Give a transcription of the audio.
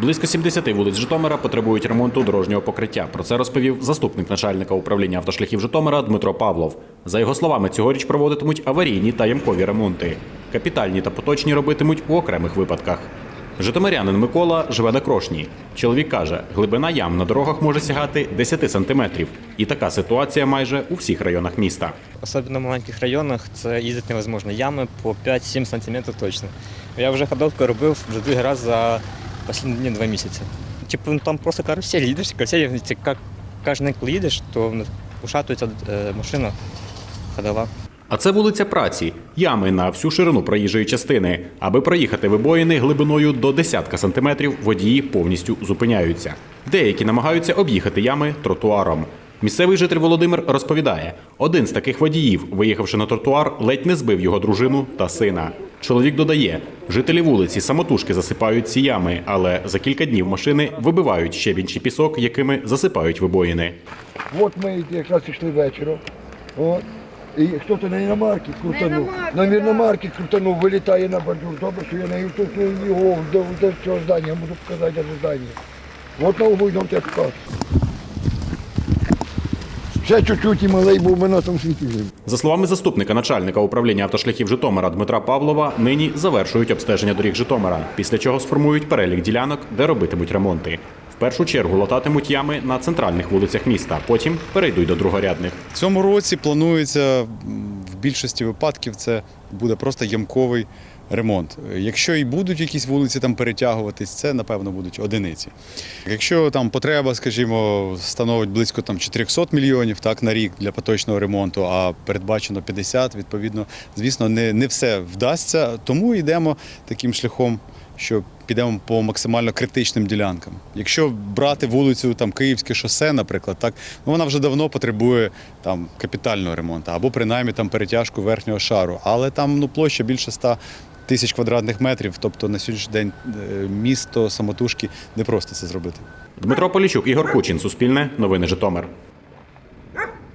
Близько 70 вулиць Житомира потребують ремонту дорожнього покриття. Про це розповів заступник начальника управління автошляхів Житомира Дмитро Павлов. За його словами, цьогоріч проводитимуть аварійні та ямкові ремонти. Капітальні та поточні робитимуть у окремих випадках. Житомирянин Микола живе на Крошні. Чоловік каже, глибина ям на дорогах може сягати 10 сантиметрів. І така ситуація майже у всіх районах міста. Особенно в маленьких районах це їздити невозможно. Ями по 5-7 сантиметрів точно. Я вже ходовку робив вже другий раз за останні два місяці. Типу, ну, там просто карусель їдеш, карусель, як кожен коли їдеш, то ушатується е, машина ходова. А це вулиця праці, ями на всю ширину проїжджої частини. Аби проїхати вибоїни глибиною до десятка сантиметрів, водії повністю зупиняються. Деякі намагаються об'їхати ями тротуаром. Місцевий житель Володимир розповідає: один з таких водіїв, виїхавши на тротуар, ледь не збив його дружину та сина. Чоловік додає, жителі вулиці самотужки засипають ці ями, але за кілька днів машини вибивають щебінь чи пісок, якими засипають вибоїни. От ми якраз йшли вечором. От. І хто-то на іномарки крутанув. На іномарки крутанув, вилітає на бордюр. Добре, що я не тут його до, до цього здання, можу показати до здання. От на йдемо тебе покажу. Ще чуть-чуть і малий був ми на тому світі жив. За словами заступника начальника управління автошляхів Житомира Дмитра Павлова, нині завершують обстеження доріг Житомира, після чого сформують перелік ділянок, де робитимуть ремонти. В першу чергу лататимуть ями на центральних вулицях міста, потім перейдуть до другорядних. В цьому році планується в більшості випадків це буде просто ямковий ремонт. Якщо і будуть якісь вулиці там перетягуватись, це напевно будуть одиниці. Якщо там потреба, скажімо, становить близько там 400 мільйонів так на рік для поточного ремонту, а передбачено 50, відповідно, звісно, не, не все вдасться. Тому йдемо таким шляхом. Що підемо по максимально критичним ділянкам. Якщо брати вулицю там Київське шосе, наприклад, так ну вона вже давно потребує там капітального ремонту або принаймні там перетяжку верхнього шару. Але там ну площа більше 100 тисяч квадратних метрів. Тобто на сьогоднішній день е, місто самотужки не просто це зробити. Дмитро Полічук, Ігор Кучин, Суспільне, Новини Житомир.